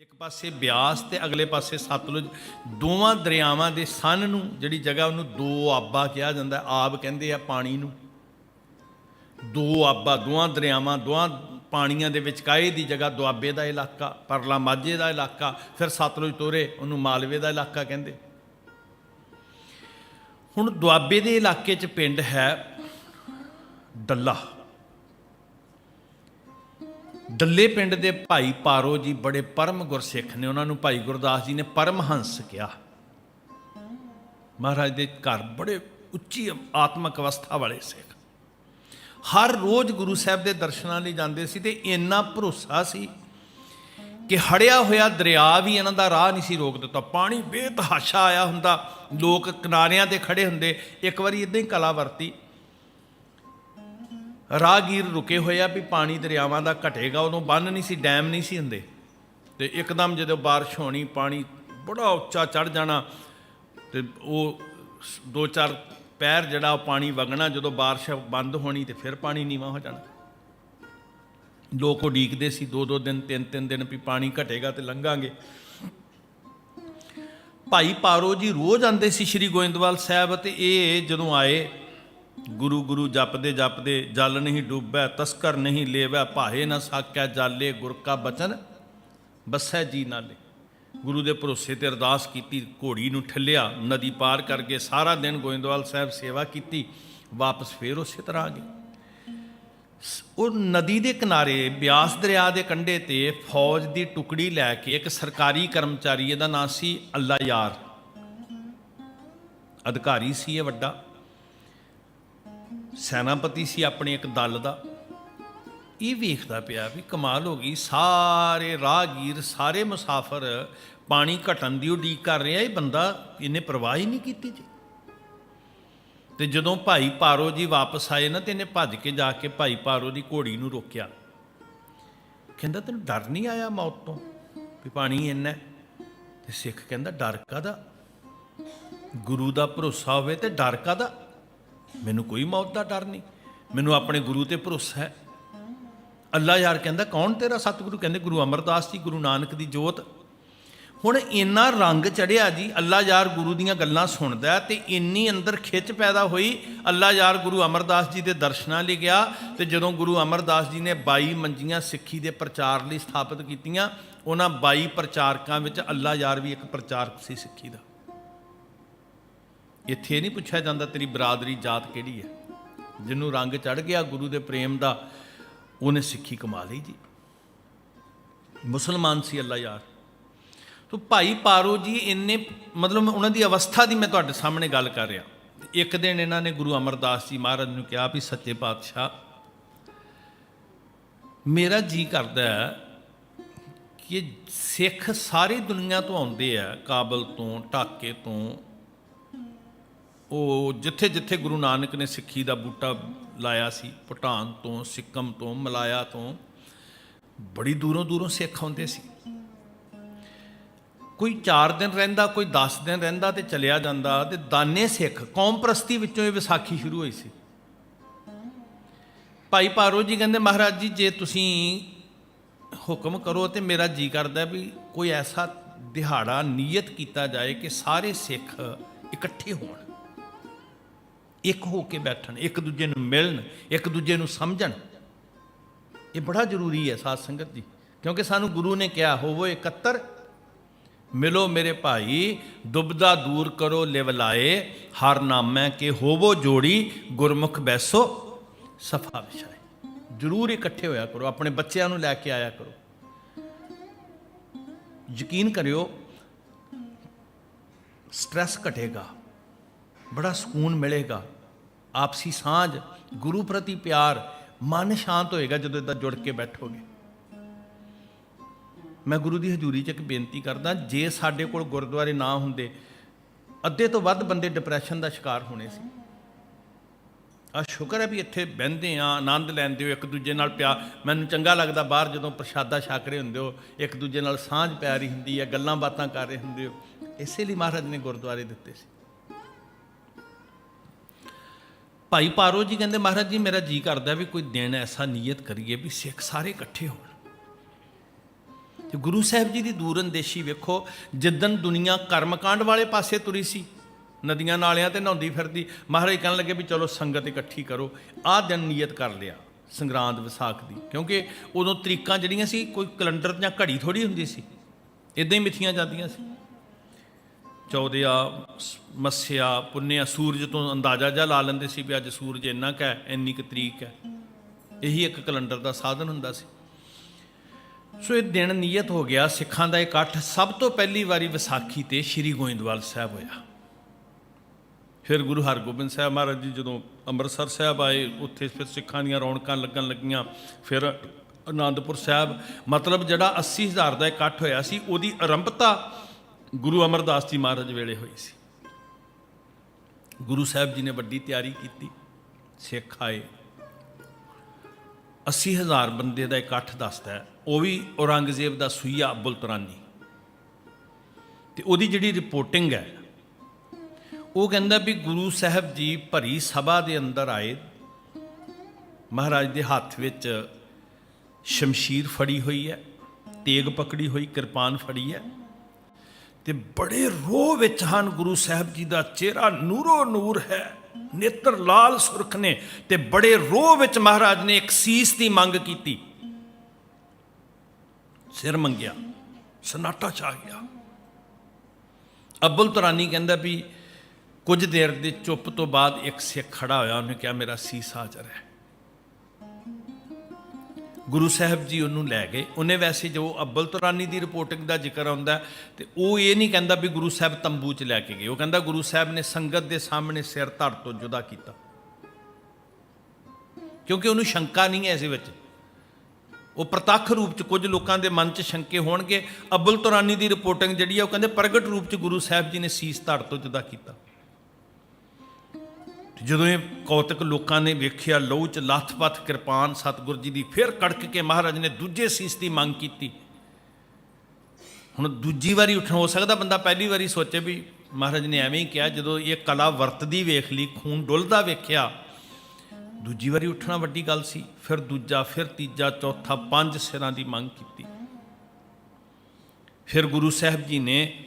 ਇੱਕ ਪਾਸੇ ਬਿਆਸ ਤੇ ਅਗਲੇ ਪਾਸੇ ਸਤਲੁਜ, ਦੋਵਾਂ ਦਰਿਆਵਾਂ ਦੇ ਸੰਨ ਨੂੰ, ਜਿਹੜੀ ਜਗ੍ਹਾ ਉਹਨੂੰ ਦੋ ਆਬਾ ਕਿਹਾ ਜਾਂਦਾ, ਆਬ ਕਹਿੰਦੇ ਆ ਪਾਣੀ ਨੂੰ। ਦੋ ਆਬਾ, ਦੋਵਾਂ ਦਰਿਆਵਾਂ, ਦੋਵਾਂ ਪਾਣੀਆਂ ਦੇ ਵਿਚਕਾਏ ਦੀ ਜਗ੍ਹਾ ਦੁਆਬੇ ਦਾ ਇਲਾਕਾ, ਪਰਲਾ ਮਾਝੇ ਦਾ ਇਲਾਕਾ, ਫਿਰ ਸਤਲੁਜ ਤੋਰੇ, ਉਹਨੂੰ ਮਾਲਵੇ ਦਾ ਇਲਾਕਾ ਕਹਿੰਦੇ। ਹੁਣ ਦੁਆਬੇ ਦੇ ਇਲਾਕੇ 'ਚ ਪਿੰਡ ਹੈ ਡੱਲਾ। ਡੱਲੇ ਪਿੰਡ ਦੇ ਭਾਈ ਪਾਰੋ ਜੀ ਬੜੇ ਪਰਮ ਗੁਰਸਿੱਖ ਨੇ ਉਹਨਾਂ ਨੂੰ ਭਾਈ ਗੁਰਦਾਸ ਜੀ ਨੇ ਪਰਮ ਹੰਸ ਕਿਹਾ। ਮਹਾਰਾਜ ਦੇ ਘਰ ਬੜੇ ਉੱਚੀ ਆਤਮਿਕ ਅਵਸਥਾ ਵਾਲੇ ਸਿੱਖ। ਹਰ ਰੋਜ਼ ਗੁਰੂ ਸਾਹਿਬ ਦੇ ਦਰਸ਼ਨਾਂ ਲਈ ਜਾਂਦੇ ਸੀ ਤੇ ਇੰਨਾ ਭਰੋਸਾ ਸੀ ਕਿ ਹੜਿਆ ਹੋਇਆ ਦਰਿਆ ਵੀ ਇਹਨਾਂ ਦਾ ਰਾਹ ਨਹੀਂ ਸੀ ਰੋਕ ਦਿੱਤਾ। ਪਾਣੀ ਬੇਤਹਾਸ਼ਾ ਆਇਆ ਹੁੰਦਾ। ਲੋਕ ਕਿਨਾਰਿਆਂ ਤੇ ਖੜੇ ਹੁੰਦੇ। ਇੱਕ ਵਾਰੀ ਇਦਾਂ ਹੀ ਕਲਾ ਵਰਤੀ। ਰਾਹਗੀਰ ਰੁਕੇ ਹੋਏ ਆ ਵੀ ਪਾਣੀ ਦਰਿਆਵਾਂ ਦਾ ਘਟੇਗਾ, ਉਦੋਂ ਬੰਨ ਨਹੀਂ ਸੀ, ਡੈਮ ਨਹੀਂ ਸੀ ਹੁੰਦੇ। ਤੇ ਇੱਕਦਮ ਜਦੋਂ ਬਾਰਿਸ਼ ਹੋਣੀ, ਪਾਣੀ ਬੜਾ ਉੱਚਾ ਚੜ ਜਾਣਾ, ਤੇ ਉਹ ਦੋ ਚਾਰ ਪੈਰ ਜਿਹੜਾ ਉਹ ਪਾਣੀ ਵਗਣਾ, ਜਦੋਂ ਬਾਰਿਸ਼ ਬੰਦ ਹੋਣੀ ਤੇ ਫਿਰ ਪਾਣੀ ਨੀਵਾ ਹੋ ਜਾਣਾ। ਲੋਕ ਉਡੀਕਦੇ ਸੀ, ਦੋ ਦੋ ਦਿਨ, ਤਿੰਨ ਤਿੰਨ ਦਿਨ ਵੀ ਪਾਣੀ ਘਟੇਗਾ ਤੇ ਲੰਘਾਂਗੇ। ਭਾਈ ਪਾਰੋ ਜੀ ਰੋਜ਼ ਆਉਂਦੇ ਸੀ ਸ੍ਰੀ ਗੋਇੰਦਵਾਲ ਸਾਹਿਬ ਤੇ ਇਹ ਜਦੋਂ ਆਏ ਗੁਰੂ ਗੁਰੂ ਜਪਦੇ ਜਪਦੇ ਜਲ ਨਹੀਂ ਡੁੱਬੈ, ਤਸਕਰ ਨਹੀਂ ਲੇਵੈ, ਭਾਏ ਨਾ ਸਾਕੈ ਜਾਲੇ, ਗੁਰ ਕਾ ਬਚਨ ਬਸੈ ਜੀ ਨਾਲੇ। ਗੁਰੂ ਦੇ ਭਰੋਸੇ ਤੇ ਅਰਦਾਸ ਕੀਤੀ, ਘੋੜੀ ਨੂੰ ਠੱਲਿਆ, ਨਦੀ ਪਾਰ ਕਰਕੇ ਸਾਰਾ ਦਿਨ ਗੋਇੰਦਵਾਲ ਸਾਹਿਬ ਸੇਵਾ ਕੀਤੀ, ਵਾਪਸ ਫੇਰ ਉਸੇ ਤਰ੍ਹਾਂ ਆ ਗਏ। ਸ- ਉਹ ਨਦੀ ਦੇ ਕਿਨਾਰੇ, ਬਿਆਸ ਦਰਿਆ ਦੇ ਕੰਢੇ ਤੇ ਫੌਜ ਦੀ ਟੁਕੜੀ ਲੈ ਕੇ ਇੱਕ ਸਰਕਾਰੀ ਕਰਮਚਾਰੀ, ਇਹਦਾ ਨਾਂ ਸੀ ਅੱਲਾ ਯਾਰ। ਅਧਿਕਾਰੀ ਸੀ ਇਹ ਵੱਡਾ। ਸੈਨਾਪਤੀ ਸੀ ਆਪਣੇ ਇੱਕ ਦਲ ਦਾ। ਇਹ ਵੇਖਦਾ ਪਿਆ ਵੀ ਕਮਾਲ ਹੋ ਗਈ। ਸਾਰੇ ਰਾਹਗੀਰ, ਸਾਰੇ ਮੁਸਾਫਰ ਪਾਣੀ ਘਟਣ ਦੀ ਉਡੀਕ ਕਰ ਰਿਹਾ। ਇਹ ਬੰਦਾ ਇਹਨੇ ਪਰਵਾਹ ਹੀ ਨਹੀਂ ਕੀਤੀ ਜੀ। ਤੇ ਜਦੋਂ ਭਾਈ ਪਾਰੋ ਜੀ ਵਾਪਸ ਆਏ ਨਾ ਤੇ ਇਹਨੇ ਭੱਜ ਕੇ ਜਾ ਕੇ ਭਾਈ ਪਾਰੋ ਦੀ ਘੋੜੀ ਨੂੰ ਰੋਕਿਆ। ਕਹਿੰਦਾ, ਤੈਨੂੰ ਡਰ ਨਹੀਂ ਆਇਆ ਮੌਤ ਤੋਂ? ਵੀ ਪਾਣੀ ਇੰਨਾ ਹੈ? ਤੇ ਸਿੱਖ ਕਹਿੰਦਾ, ਡਰ ਕਾਦਾ ਗੁਰੂ ਦਾ ਭਰੋਸਾ ਹੋਵੇ ਤੇ ਡਰ ਕਾਦਾ ਮੈਨੂੰ ਕੋਈ ਮੌਤ ਦਾ ਡਰ ਨਹੀਂ। ਮੈਨੂੰ ਆਪਣੇ ਗੁਰੂ ਤੇ ਭਰੋਸਾ ਹੈ। ਅੱਲਾ ਯਾਰ ਕਹਿੰਦਾ, ਕੌਣ ਤੇਰਾ ਸਤਿਗੁਰੂ? ਕਹਿੰਦੇ, ਗੁਰੂ ਅਮਰਦਾਸ ਜੀ, ਗੁਰੂ ਨਾਨਕ ਦੀ ਜੋਤ। ਹੁਣ ਇੰਨਾ ਰੰਗ ਚੜਿਆ ਜੀ, ਅੱਲਾ ਯਾਰ ਗੁਰੂ ਦੀਆਂ ਗੱਲਾਂ ਸੁਣਦਾ ਹੈ ਤੇ ਇੰਨੀ ਅੰਦਰ ਖਿੱਚ ਪੈਦਾ ਹੋਈ, ਅੱਲਾ ਯਾਰ ਗੁਰੂ ਅਮਰਦਾਸ ਜੀ ਦੇ ਦਰਸ਼ਨਾਂ ਲਈ ਗਿਆ ਤੇ ਜਦੋਂ ਗੁਰੂ ਅਮਰਦਾਸ ਜੀ ਨੇ 22 ਮੰਜੀਆਂ ਸਿੱਖੀ ਦੇ ਪ੍ਰਚਾਰ ਲਈ ਸਥਾਪਿਤ ਕੀਤੀਆਂ, ਉਹਨਾਂ 22 ਪ੍ਰਚਾਰਕਾਂ ਵਿੱਚ ਅੱਲਾ ਯਾਰ ਵੀ ਇੱਕ ਪ੍ਰਚਾਰਕ ਸੀ ਸਿੱਖੀ ਦਾ। ਇੱਥੇ ਨਹੀਂ ਪੁੱਛਿਆ ਜਾਂਦਾ ਤੇਰੀ ਬਰਾਦਰੀ ਜਾਤ ਕਿਹੜੀ ਹੈ। ਜਿਹਨੂੰ ਰੰਗ ਚੜ ਗਿਆ, ਗੁਰੂ ਦੇ ਪ੍ਰੇਮ ਦਾ, ਉਹਨੇ ਸਿੱਖੀ ਕਮਾ ਲਈ ਜੀ। ਮੁਸਲਮਾਨ ਸੀ ਅੱਲਾ ਯਾਰ। ਤੋ ਭਾਈ ਪਾਰੋ ਜੀ, ਇੰਨੇ ਮਤਲਬ ਉਹਨਾਂ ਦੀ ਅਵਸਥਾ ਦੀ ਮੈਂ ਤੁਹਾਡੇ ਸਾਹਮਣੇ ਗੱਲ ਕਰ ਰਿਹਾ। ਇੱਕ ਦਿਨ ਇਹਨਾਂ ਨੇ ਗੁਰੂ ਅਮਰਦਾਸ ਜੀ ਮਹਾਰਾਜ ਨੂੰ ਕਿਹਾ ਵੀ, ਸੱਚੇ ਪਾਤਸ਼ਾਹ, ਮੇਰਾ ਜੀ ਕਰਦਾ ਹੈ ਕਿ ਸਿੱਖ ਸਾਰੀ ਦੁਨੀਆ ਤੋਂ ਆਉਂਦੇ ਆ, ਕਾਬਲ ਤੋਂ, ਢਾਕੇ ਤੋਂ ਉਹ ਜਿੱਥੇ ਜਿੱਥੇ ਗੁਰੂ ਨਾਨਕ ਨੇ ਸਿੱਖੀ ਦਾ ਬੂਟਾ ਲਾਇਆ ਸੀ, ਭੂਟਾਨ ਤੋਂ, ਸਿੱਕਮ ਤੋਂ, ਮਲਾਇਆ ਤੋਂ, ਬੜੀ ਦੂਰੋਂ ਦੂਰੋਂ ਸਿੱਖ ਆਉਂਦੇ ਸੀ। ਕੋਈ 4 ਦਿਨ ਰਹਿੰਦਾ, ਕੋਈ 10 ਦਿਨ ਰਹਿੰਦਾ ਤੇ ਚਲਿਆ ਜਾਂਦਾ ਤੇ ਦਾਨੇ ਸਿੱਖ, ਕੌਮ ਪ੍ਰਸਤੀ ਵਿੱਚੋਂ ਇਹ ਵਿਸਾਖੀ ਸ਼ੁਰੂ ਹੋਈ ਸੀ। ਭਾਈ ਪਾਰੋ ਜੀ ਕਹਿੰਦੇ, ਮਹਾਰਾਜ ਜੀ, ਜੇ ਤੁਸੀਂ ਹੁਕਮ ਕਰੋ ਤੇ ਮੇਰਾ ਜੀ ਕਰਦਾ ਵੀ ਕੋਈ ਐਸਾ ਦਿਹਾੜਾ ਨੀਅਤ ਕੀਤਾ ਜਾਏ ਕਿ ਸਾਰੇ ਸਿੱਖ ਇਕੱਠੇ ਹੋਣ। ਇੱਕ ਹੋ ਕੇ ਬੈਠਣ, ਇੱਕ ਦੂਜੇ ਨੂੰ ਮਿਲਣ, ਇੱਕ ਦੂਜੇ ਨੂੰ ਸਮਝਣ। ਇਹ ਬੜਾ ਜ਼ਰੂਰੀ ਹੈ ਸਾਧ ਸੰਗਤ ਜੀ, ਕਿਉਂਕਿ ਸਾਨੂੰ ਗੁਰੂ ਨੇ ਕਿਹਾ, ਹੋਵੋ ਇਕੱਤਰ, ਮਿਲੋ ਮੇਰੇ ਭਾਈ, ਦੁਬਦਾ ਦੂਰ ਕਰੋ ਲਿਵਲਾਏ ਹਰ ਨਾਮੈ ਕੇ ਹੋਵੋ ਜੋੜੀ, ਗੁਰਮੁਖ ਬੈਸੋ, ਸਫਾ ਵਿਛਾਏ ਜ਼ਰੂਰ ਇਕੱਠੇ ਹੋਇਆ ਕਰੋ, ਆਪਣੇ ਬੱਚਿਆਂ ਨੂੰ ਲੈ ਕੇ ਆਇਆ ਕਰੋ। ਯਕੀਨ ਕਰਿਓ, ਸਟ੍ਰੈਸ ਘਟੇਗਾ, ਬੜਾ ਸਕੂਨ ਮਿਲੇਗਾ। ਆਪਸੀ ਸਾਂਝ, ਗੁਰੂ ਪ੍ਰਤੀ ਪਿਆਰ, ਮਨ ਸ਼ਾਂਤ ਹੋਏਗਾ ਜਦੋਂ ਇਦਾਂ ਜੁੜ ਕੇ ਬੈਠੋਗੇ। ਮੈਂ ਗੁਰੂ ਦੀ ਹਜ਼ੂਰੀ 'ਚ ਇੱਕ ਬੇਨਤੀ ਕਰਦਾ, ਜੇ ਸਾਡੇ ਕੋਲ ਗੁਰਦੁਆਰੇ ਨਾ ਹੁੰਦੇ, ਅੱਧੇ ਤੋਂ ਵੱਧ ਬੰਦੇ ਡਿਪਰੈਸ਼ਨ ਦਾ ਸ਼ਿਕਾਰ ਹੋਣੇ ਸੀ। ਆ ਸ਼ੁਕਰ ਹੈ ਵੀ ਇੱਥੇ ਬਹਿੰਦੇ ਆ ਆਨੰਦ ਲੈਂਦੇ ਹੋ, ਇੱਕ ਦੂਜੇ ਨਾਲ ਪਿਆ, ਮੈਨੂੰ ਚੰਗਾ ਲੱਗਦਾ ਬਾਹਰ ਜਦੋਂ ਪ੍ਰਸ਼ਾਦਾ ਛਕ ਰਹੇ ਹੁੰਦੇ ਹੋ, ਇੱਕ ਦੂਜੇ ਨਾਲ ਸਾਂਝ ਪਿਆਰੀ ਹੁੰਦੀ ਹੈ, ਗੱਲਾਂ ਬਾਤਾਂ ਕਰ ਰਹੇ ਹੁੰਦੇ ਹੋ। ਇਸੇ ਲਈ ਮਹਾਰਾਜ ਨੇ ਗੁਰਦੁਆਰੇ ਦਿੱਤੇ ਸੀ। ਭਾਈ ਪਾਰੋ ਜੀ ਕਹਿੰਦੇ, ਮਹਾਰਾਜ ਜੀ, ਮੇਰਾ ਜੀ ਕਰਦਾ ਵੀ ਕੋਈ ਦਿਨ ਐਸਾ ਨੀਅਤ ਕਰੀਏ ਵੀ ਸਿੱਖ ਸਾਰੇ ਇਕੱਠੇ ਹੋਣ। ਤੇ ਗੁਰੂ ਸਾਹਿਬ ਜੀ ਦੀ ਦੂਰਅੰਦੇਸ਼ੀ ਵੇਖੋ ਜਿੱਦਨ ਦੁਨੀਆ ਕਰਮਕਾਂਡ ਵਾਲੇ ਪਾਸੇ ਤੁਰੀ ਸੀ, ਨਦੀਆਂ ਨਾਲਿਆਂ ਤੇ ਨਹਾਉਂਦੀ ਫਿਰਦੀ, ਮਹਾਰਾਜ ਕਹਿਣ ਲੱਗੇ ਵੀ ਚਲੋ ਸੰਗਤ ਇਕੱਠੀ ਕਰੋ, ਆਹ ਦਿਨ ਨੀਅਤ ਕਰ ਲਿਆ ਸੰਗਰਾਂਦ ਵਿਸਾਖ ਦੀ। ਕਿਉਂਕਿ ਉਦੋਂ ਤਰੀਕਾਂ ਜਿਹੜੀਆਂ ਸੀ, ਕੋਈ ਕੈਲੰਡਰ ਜਾਂ ਘੜੀ ਥੋੜੀ ਹੁੰਦੀ ਸੀ ਇਦਾਂ ਹੀ ਮਿਥੀਆਂ ਜਾਂਦੀਆਂ ਸੀ। ਚੌਦਿਆ ਮੱਸਿਆ ਪੁੰਨਿਆ ਸੂਰਜ ਤੋਂ ਅੰਦਾਜ਼ਾ ਜਾ ਲਾ ਲੈਂਦੇ ਸੀ ਵੀ ਅੱਜ ਸੂਰਜ ਇੰਨਾ ਕੁ ਹੈ, ਇੰਨੀ ਕੁ ਤਰੀਕ ਹੈ। ਇਹੀ ਇੱਕ ਕੈਲੰਡਰ ਦਾ ਸਾਧਨ ਹੁੰਦਾ ਸੀ। ਸੋ ਇਹ ਦਿਨ ਨਿਯਤ ਹੋ ਗਿਆ, ਸਿੱਖਾਂ ਦਾ ਇਕੱਠ ਸਭ ਤੋਂ ਪਹਿਲੀ ਵਾਰੀ ਵਿਸਾਖੀ ਤੇ ਸ੍ਰੀ ਗੋਇੰਦਵਾਲ ਸਾਹਿਬ ਹੋਇਆ। ਫਿਰ ਗੁਰੂ ਹਰਗੋਬਿੰਦ ਸਾਹਿਬ ਮਹਾਰਾਜ ਜੀ ਜਦੋਂ ਅੰਮ੍ਰਿਤਸਰ ਸਾਹਿਬ ਆਏ, ਉੱਥੇ ਫਿਰ ਸਿੱਖਾਂ ਦੀਆਂ ਰੌਣਕਾਂ ਲੱਗਣ ਲੱਗੀਆਂ। ਫਿਰ ਆਨੰਦਪੁਰ ਸਾਹਿਬ, ਮਤਲਬ ਜਿਹੜਾ 80000 ਦਾ ਇਕੱਠ ਹੋਇਆ ਸੀ, ਉਹਦੀ ਆਰੰਭਤਾ ਗੁਰੂ ਅਮਰਦਾਸ ਜੀ ਮਹਾਰਾਜ ਵੇਲੇ ਹੋਈ ਸੀ। ਗੁਰੂ ਸਾਹਿਬ ਜੀ ਨੇ ਵੱਡੀ ਤਿਆਰੀ ਕੀਤੀ, ਸਿੱਖ ਆਏ। 80000 ਬੰਦੇ ਦਾ ਇਕੱਠ ਦੱਸਦਾ ਉਹ ਵੀ ਔਰੰਗਜ਼ੇਬ ਦਾ ਸੂਈਆ ਅਬੁਲ ਤੁਰਾਨੀ। ਤੇ ਉਹਦੀ ਜਿਹੜੀ ਰਿਪੋਰਟਿੰਗ ਹੈ, ਉਹ ਕਹਿੰਦਾ ਵੀ ਗੁਰੂ ਸਾਹਿਬ ਜੀ ਭਰੀ ਸਭਾ ਦੇ ਅੰਦਰ ਆਏ, ਮਹਾਰਾਜ ਦੇ ਹੱਥ ਵਿੱਚ ਸ਼ਮਸ਼ੀਰ ਫੜੀ ਹੋਈ ਹੈ, ਤੇਗ ਪਕੜੀ ਹੋਈ, ਕਿਰਪਾਨ ਫੜੀ ਹੈ। ਤੇ ਬੜੇ ਰੋਹ ਵਿੱਚ ਹਨ ਗੁਰੂ ਸਾਹਿਬ ਜੀ ਦਾ ਚਿਹਰਾ ਨੂਰੋ ਨੂਰ ਹੈ, ਨੇਤਰ ਲਾਲ ਸੁਰਖ ਨੇ ਤੇ ਬੜੇ ਰੋਹ ਵਿੱਚ ਮਹਾਰਾਜ ਨੇ ਇੱਕ ਸੀਸ ਦੀ ਮੰਗ ਕੀਤੀ। ਸਿਰ ਮੰਗਿਆ, ਸਨਾਟਾ ਛਾ ਗਿਆ। ਅਬੁਲ ਤੁਰਾਨੀ ਕਹਿੰਦਾ ਵੀ ਕੁਝ ਦੇਰ ਦੇ ਚੁੱਪ ਤੋਂ ਬਾਅਦ ਇੱਕ ਸਿੱਖ ਖੜਾ ਹੋਇਆ, ਉਹਨੇ ਕਿਹਾ, ਮੇਰਾ ਸੀਸ ਹਾਜ਼ਰ ਹੈ। ਗੁਰੂ ਸਾਹਿਬ ਜੀ ਉਹਨੂੰ ਲੈ ਗਏ। ਉਹਨੇ ਵੈਸੇ ਜੋ ਅਬਲ ਤੁਰਾਨੀ ਦੀ ਰਿਪੋਰਟਿੰਗ ਦਾ ਜ਼ਿਕਰ ਆਉਂਦਾ, ਤੇ ਉਹ ਇਹ ਨਹੀਂ ਕਹਿੰਦਾ ਵੀ ਗੁਰੂ ਸਾਹਿਬ ਤੰਬੂ 'ਚ ਲੈ ਕੇ ਗਏ। ਉਹ ਕਹਿੰਦਾ ਗੁਰੂ ਸਾਹਿਬ ਨੇ ਸੰਗਤ ਦੇ ਸਾਹਮਣੇ ਸਿਰ ਧੜ ਤੋਂ ਜੁਦਾ ਕੀਤਾ। ਕਿਉਂਕਿ ਉਹਨੂੰ ਸ਼ੰਕਾ ਨਹੀਂ ਹੈ ਇਸ ਵਿੱਚ। ਉਹ ਪ੍ਰਤੱਖ ਰੂਪ 'ਚ ਕੁਝ ਲੋਕਾਂ ਦੇ ਮਨ 'ਚ ਸ਼ੰਕੇ ਹੋਣਗੇ। ਅਬੁਲ ਤੁਰਾਨੀ ਦੀ ਰਿਪੋਰਟਿੰਗ ਜਿਹੜੀ ਆ, ਉਹ ਕਹਿੰਦੇ ਪ੍ਰਗਟ ਰੂਪ 'ਚ ਗੁਰੂ ਸਾਹਿਬ ਜੀ ਨੇ ਸੀਸ ਧੜ ਤੋਂ ਜੁਦਾ ਕੀਤਾ। ਜਦੋਂ ਇਹ ਕੌਤਕ ਲੋਕਾਂ ਨੇ ਵੇਖਿਆ ਲਹੂ 'ਚ ਲੱਥ-ਪੱਥ ਕਿਰਪਾਨ, ਸਤਿਗੁਰ ਜੀ ਦੀ, ਫਿਰ ਕੜਕ ਕੇ ਮਹਾਰਾਜ ਨੇ ਦੂਜੇ ਸੀਸ ਦੀ ਮੰਗ ਕੀਤੀ। ਹੁਣ ਦੂਜੀ ਵਾਰੀ ਉੱਠਣਾ, ਹੋ ਸਕਦਾ ਬੰਦਾ ਪਹਿਲੀ ਵਾਰੀ ਸੋਚੇ ਵੀ ਮਹਾਰਾਜ ਨੇ ਐਵੇਂ ਹੀ ਕਿਹਾ, ਜਦੋਂ ਇਹ ਕਲਾ ਵਰਤਦੀ ਵੇਖ ਲਈ, ਖੂਨ ਡੁੱਲਦਾ ਵੇਖਿਆ, ਦੂਜੀ ਵਾਰੀ ਉੱਠਣਾ ਵੱਡੀ ਗੱਲ ਸੀ, ਫਿਰ ਦੂਜਾ, ਫਿਰ ਤੀਜਾ, ਚੌਥਾ, ਪੰਜ ਸਿਰਾਂ ਦੀ ਮੰਗ ਕੀਤੀ। ਫਿਰ ਗੁਰੂ ਸਾਹਿਬ ਜੀ ਨੇ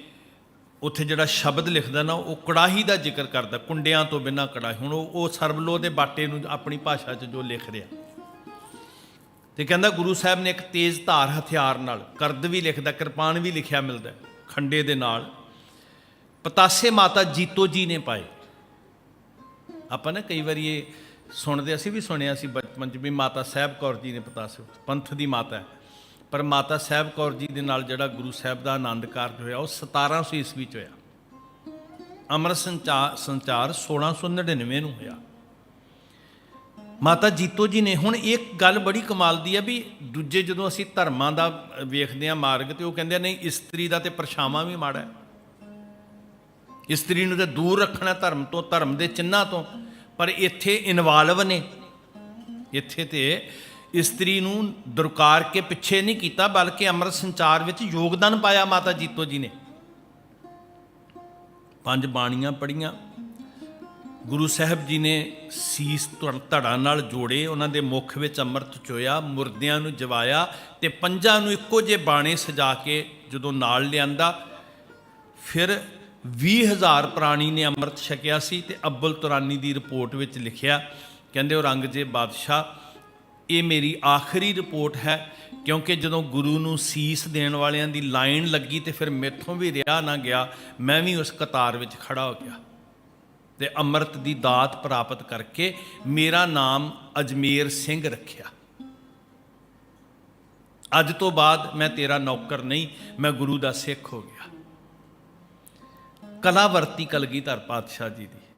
ਉੱਥੇ ਜਿਹੜਾ ਸ਼ਬਦ ਲਿਖਦਾ ਨਾ, ਉਹ ਕੜਾਹੀ ਦਾ ਜ਼ਿਕਰ ਕਰਦਾ, ਕੁੰਡਿਆਂ ਤੋਂ ਬਿਨਾਂ ਕੜਾਹੀ। ਹੁਣ ਉਹ ਉਹ ਸਰਬਲੋ ਦੇ ਬਾਟੇ ਨੂੰ ਆਪਣੀ ਭਾਸ਼ਾ 'ਚ ਜੋ ਲਿਖ ਰਿਹਾ। ਤੇ ਕਹਿੰਦਾ ਗੁਰੂ ਸਾਹਿਬ ਨੇ ਇੱਕ ਤੇਜ਼ ਧਾਰ ਹਥਿਆਰ ਨਾਲ ਕਰਦ ਵੀ ਲਿਖਦਾ, ਕਿਰਪਾਨ ਵੀ ਲਿਖਿਆ ਮਿਲਦਾ ਖੰਡੇ ਦੇ ਨਾਲ। ਪਤਾਸੇ ਮਾਤਾ ਜੀਤੋ ਜੀ ਨੇ ਪਾਏ। ਆਪਾਂ ਨਾ ਕਈ ਵਾਰੀ ਇਹ ਸੁਣਦੇ, ਅਸੀਂ ਵੀ ਸੁਣਿਆ ਸੀ ਬਚਪਨ 'ਚ ਵੀ ਮਾਤਾ ਸਾਹਿਬ ਕੌਰ ਜੀ ਨੇ ਪਤਾਸੇ ਪੰਥ ਦੀ ਮਾਤਾ ਹੈ। ਪਰ ਮਾਤਾ ਸਾਹਿਬ ਕੌਰ ਜੀ ਦੇ ਨਾਲ ਜਿਹੜਾ ਗੁਰੂ ਸਾਹਿਬ ਦਾ ਆਨੰਦ ਕਾਰਜ ਹੋਇਆ ਉਹ 1700 ਈਸਵੀ ਚ ਹੋਇਆ। ਅਮਰ ਸੰਚਾਰ ਸੰਚਾਰ 1699 ਨੂੰ ਹੋਇਆ। ਮਾਤਾ ਜੀਤੋ ਜੀ ਨੇ ਹੁਣ ਇੱਕ ਗੱਲ ਬੜੀ ਕਮਾਲ ਦੀ ਹੈ ਵੀ ਦੂਜੇ ਜਦੋਂ ਅਸੀਂ ਧਰਮਾਂ ਦਾ ਵੇਖਦੇ ਹਾਂ ਮਾਰਗ ਤੇ ਉਹ ਕਹਿੰਦੇ ਆ, ਨਹੀਂ ਇਸਤਰੀ ਦਾ ਤੇ ਪਰਛਾਵਾਂ ਵੀ ਮਾੜਾ ਹੈ। ਇਸਤਰੀ ਨੂੰ ਤੇ ਦੂਰ ਰੱਖਣਾ ਧਰਮ ਤੋਂ ਧਰਮ ਦੇ ਚਿੰਨਾਂ ਤੋਂ ਪਰ ਇੱਥੇ ਇਨਵਾਲਵ ਨੇ। ਇੱਥੇ ਤੇ ਇਸਤਰੀ ਨੂੰ ਦੁਰਕਾਰ ਕੇ ਪਿੱਛੇ ਨਹੀਂ ਕੀਤਾ, ਬਲਕਿ ਅੰਮ੍ਰਿਤ ਸੰਚਾਰ ਵਿੱਚ ਯੋਗਦਾਨ ਪਾਇਆ ਮਾਤਾ ਜੀਤੋ ਜੀ ਨੇ। ਪੰਜ ਬਾਣੀਆਂ ਪੜੀਆਂ ਗੁਰੂ ਸਾਹਿਬ ਜੀ ਨੇ ਸੀਸ ਧੜ- ਧੜਾਂ ਨਾਲ ਜੋੜੇ, ਉਹਨਾਂ ਦੇ ਮੁਖ ਵਿੱਚ ਅੰਮ੍ਰਿਤ ਚੋਇਆ, ਮੁਰਦਿਆਂ ਨੂੰ ਜਵਾਇਆ ਤੇ ਪੰਜਾਂ ਨੂੰ ਇੱਕੋ ਜਿਹੇ ਬਾਣੇ ਸਜਾ ਕੇ ਜਦੋਂ ਨਾਲ ਲਿਆਂਦਾ, ਫਿਰ 20000 ਪ੍ਰਾਣੀ ਨੇ ਅੰਮ੍ਰਿਤ ਛਕਿਆ ਸੀ ਤੇ ਅਬੁਲ ਤੁਰਾਨੀ ਦੀ ਰਿਪੋਰਟ ਵਿੱਚ ਲਿਖਿਆ, ਕਹਿੰਦੇ ਔਰੰਗਜ਼ੇਬ ਬਾਦਸ਼ਾਹ ਇਹ ਮੇਰੀ ਆਖਰੀ ਰਿਪੋਰਟ ਹੈ, ਕਿਉਂਕਿ ਜਦੋਂ ਗੁਰੂ ਨੂੰ ਸੀਸ ਦੇਣ ਵਾਲਿਆਂ ਦੀ ਲਾਈਨ ਲੱਗੀ ਤੇ ਫਿਰ ਮੇਥੋਂ ਵੀ ਰਿਹਾ ਨਾ ਗਿਆ, ਮੈਂ ਵੀ ਉਸ ਕਤਾਰ ਵਿੱਚ ਖੜਾ ਹੋ ਗਿਆ। ਤੇ ਅੰਮ੍ਰਿਤ ਦੀ ਦਾਤ ਪ੍ਰਾਪਤ ਕਰਕੇ ਮੇਰਾ ਨਾਮ ਅਜਮੇਰ ਸਿੰਘ ਰੱਖਿਆ। ਅੱਜ ਤੋਂ ਬਾਅਦ ਮੈਂ ਤੇਰਾ ਨੌਕਰ ਨਹੀਂ, ਮੈਂ ਗੁਰੂ ਦਾ ਸਿੱਖ ਹੋ ਗਿਆ। ਕਲਾ ਵਰਤੀ ਕਲਗੀਧਰ ਪਾਤਸ਼ਾਹ ਜੀ ਦੀ।